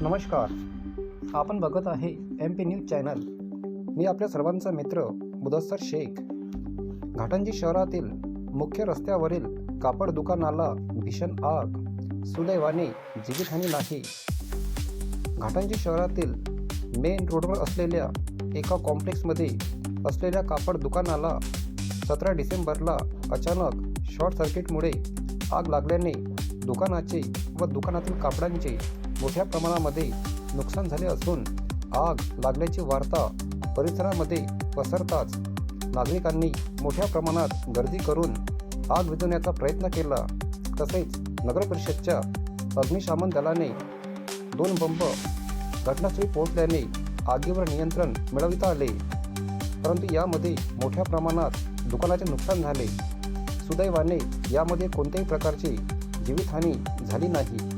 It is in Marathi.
नमस्कार. आपण बघत आहे एम पी न्यूज चॅनल मी आपल्या सर्वांचा मित्र मुदस्सर शेख. घाटंजी शहरातील मुख्य रस्त्यावरील कापड दुकानाला भीषण आग. सुदैवाने जीवितहानी नाही. घाटंजी शहरातील मेन रोडवर असलेल्या एका कॉम्प्लेक्समध्ये असलेल्या कापड दुकानाला सतरा डिसेंबरला अचानक शॉर्ट सर्किटमुळे आग लागल्याने दुकानाचे व दुकानातील कापडांचे मोठ्या प्रमाणामध्ये नुकसान झाले असून आग लागल्याची वार्ता परिसरामध्ये पसरताच नागरिकांनी मोठ्या प्रमाणात गर्दी करून आग विझवण्याचा प्रयत्न केला. तसेच नगरपरिषदच्या अग्निशामन दलाने दोन बंब घटनास्थळी पोहोचल्याने आगीवर नियंत्रण मिळविता आले. परंतु यामध्ये मोठ्या प्रमाणात दुकानाचे नुकसान झाले. सुदैवाने यामध्ये कोणत्याही प्रकारची जीवितहानी झाली नाही.